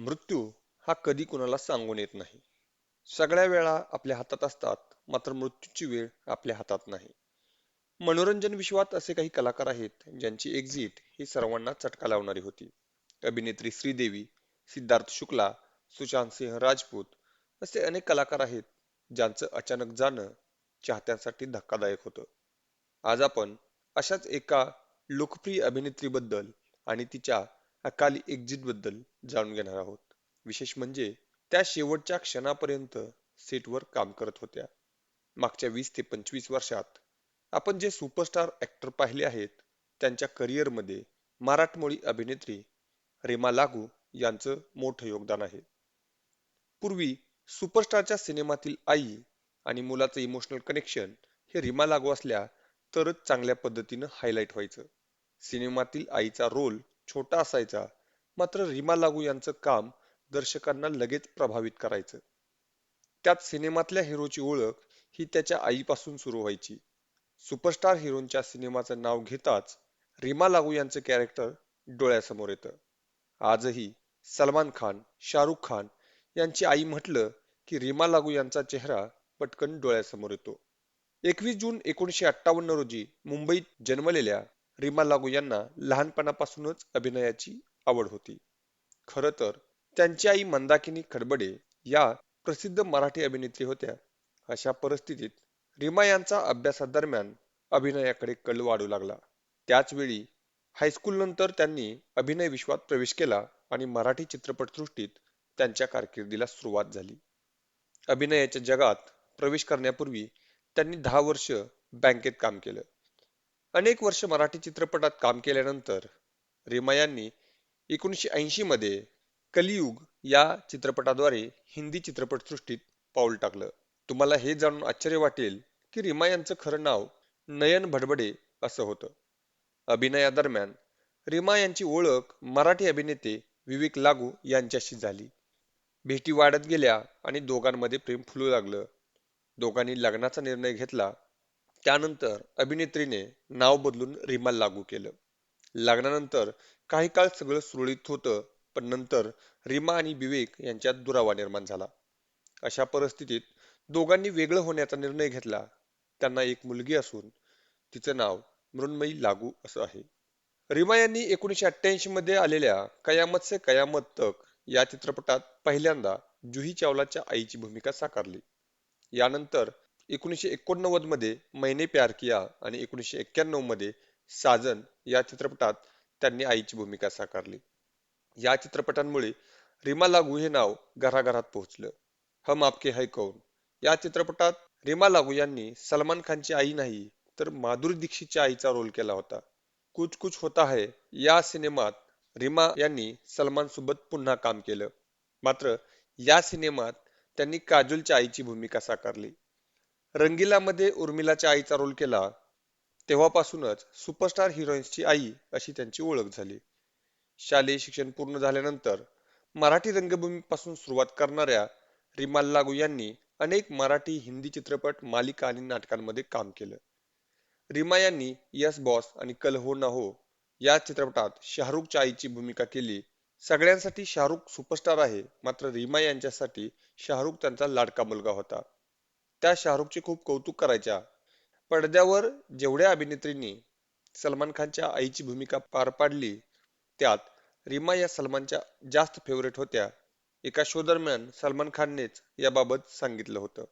मृत्यू हा कधी कुणाला सांगून येत नाही. सगळ्या वेळा आपल्या हातात असतात, मात्र मृत्यूची वेळ आपल्या हातात नाही. मनोरंजन विश्वात असे काही कलाकार आहेत, ज्यांची एक्झिट ही सर्वांना चटका लावणारी होती. अभिनेत्री श्रीदेवी, सिद्धार्थ शुक्ला, सुशांत सिंह राजपूत असे अनेक कलाकार आहेत, ज्यांचं अचानक जाणं चाहत्यांसाठी धक्कादायक होतं. आज आपण अशाच एका लोकप्रिय अभिनेत्रीबद्दल आणि तिच्या अकाली एक्झिटबद्दल जाणून घेणार आहोत. विशेष म्हणजे त्या शेवटच्या क्षणापर्यंत सेटवर काम करत होत्या. मागच्या वीस ते पंचवीस वर्षात आपण जे सुपरस्टार ॲक्टर पाहिले आहेत, त्यांच्या करिअरमध्ये मराठमोळी अभिनेत्री रेमा लागू यांचं मोठं योगदान आहे. पूर्वी सुपरस्टारच्या सिनेमातील आई आणि मुलाचं इमोशनल कनेक्शन हे रीमा लागू असल्या तरच चांगल्या पद्धतीनं हायलाईट व्हायचं. सिनेमातील आईचा रोल छोटा असायचा, मात्र रीमा लागू यांचं काम दर्शकांना लगेच प्रभावित करायचं. त्यात सिनेमातल्या हिरोची ओळख ही त्याच्या आईपासून सुरू व्हायची. सुपरस्टार हिरोंच्या सिनेमाचं नाव घेताच रीमा लागू यांचं कॅरेक्टर डोळ्यासमोर येतं. आजही सलमान खान, शाहरुख खान यांची आई म्हटलं की रीमा लागू यांचा चेहरा पटकन डोळ्यासमोर येतो. एकवीस जून एकोणीसशे अठ्ठावन्न रोजी मुंबईत जन्मलेल्या रीमा लागू यांना लहानपणापासूनच अभिनयाची आवड होती. खरं तर त्यांची आई मंदाकिनी खडबडे या प्रसिद्ध मराठी अभिनेत्री होत्या. अशा परिस्थितीत रीमा यांचा अभ्यासादरम्यान अभिनयाकडे कल वाढू लागला. त्याचवेळी हायस्कूल हायस्कूलनंतर त्यांनी अभिनय विश्वात प्रवेश केला आणि मराठी चित्रपटसृष्टीत त्यांच्या कारकिर्दीला सुरुवात झाली. अभिनयाच्या जगात प्रवेश करण्यापूर्वी त्यांनी दहा वर्ष बँकेत काम केलं. अनेक वर्ष मराठी चित्रपटात काम केल्यानंतर रिमा यांनी एकोणीसशे ऐंशी मध्ये कलियुग या चित्रपटाद्वारे हिंदी चित्रपटसृष्टीत पाऊल टाकलं. तुम्हाला हे जाणून आश्चर्य वाटेल की रीमा यांचं खरं नाव नयन भडबडे असं होतं. अभिनयादरम्यान रीमा यांची ओळख मराठी अभिनेते विवेक लागू यांच्याशी झाली. भेटी वाढत गेल्या आणि दोघांमध्ये प्रेम फुलू लागलं. दोघांनी लग्नाचा निर्णय घेतला. त्यानंतर अभिनेत्रीने नाव बदलून रिमा लागू केलं. लग्नानंतर काही काळ सगळं सुरळीत होतं, पण नंतर रीमा आणि विवेक यांच्यात दुरावा निर्माण झाला. अशा परिस्थितीत दोघांनी वेगळं होण्याचा निर्णय घेतला. त्यांना एक मुलगी असून तिचं नाव मृण्मयी लागू असं आहे. रीमा यांनी एकोणीसशे अठ्ठ्याऐंशी मध्ये आलेल्या कयामत से कयामत तक या चित्रपटात पहिल्यांदा जुही चावलाच्या आईची भूमिका साकारली. यानंतर एकोणीसशे एकोणनव्वदमध्ये मैंने प्यार किया आणि एकोणीसशे एक्क्याण्णवमध्ये साजन या चित्रपटात त्यांनी आईची भूमिका साकारली. या चित्रपटांमुळे रीमा लागू हे नाव घराघरात पोहोचलं. हम आपके है कौन या चित्रपटात रीमा लागू यांनी सलमान खानची आई नाही तर माधुरी दीक्षितच्या आईचा रोल केला होता. कुछ कुछ होता है या सिनेमात रीमा यांनी सलमान सोबत पुन्हा काम केलं. मात्र या सिनेमात त्यांनी काजोलच्या आईची भूमिका साकारली. रंगीलामध्ये उर्मिलाच्या आईचा रोल केला. तेव्हापासूनच सुपरस्टार हिरोईन्सची आई अशी त्यांची ओळख झाली. शालेय शिक्षण पूर्ण झाल्यानंतर मराठी रंगभूमीपासून सुरुवात करणाऱ्या रिमाल लागू यांनी अनेक मराठी, हिंदी चित्रपट, मालिका आणि नाटकांमध्ये काम केलं. रिमा यांनी यस बॉस आणि कल हो ना हो या चित्रपटात शाहरुखच्या आईची भूमिका केली. सगळ्यांसाठी शाहरुख सुपरस्टार आहे, मात्र रीमा यांच्यासाठी शाहरुख त्यांचा लाडका मुलगा होता. त्या शाहरुखचे खूप कौतुक करायच्या. पडद्यावर जेवढ्या अभिनेत्रींनी सलमान खानच्या आईची भूमिका पार पाडली, त्यात रीमा या सलमानच्या जास्त फेव्हरेट होत्या. एका शो दरम्यान सलमान खाननेच याबाबत सांगितलं होतं.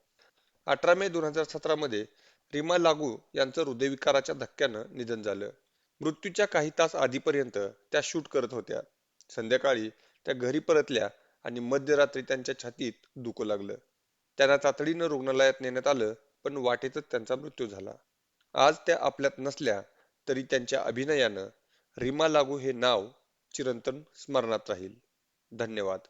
अठरा मे दोन हजार सतरा मध्ये रीमा लागू यांचं हृदयविकाराच्या धक्क्यानं निधन झालं. मृत्यूच्या काही तास आधीपर्यंत त्या शूट करत होत्या. संध्याकाळी त्या घरी परतल्या आणि मध्यरात्री त्यांच्या छातीत दुखू लागलं. त्यांना तातडीनं रुग्णालयात नेण्यात आलं, पण वाटेतच त्यांचा मृत्यू झाला. आज त्या आपल्यात नसल्या तरी त्यांच्या अभिनयानं रीमा लागू हे नाव चिरंतन स्मरणात राहील. धन्यवाद.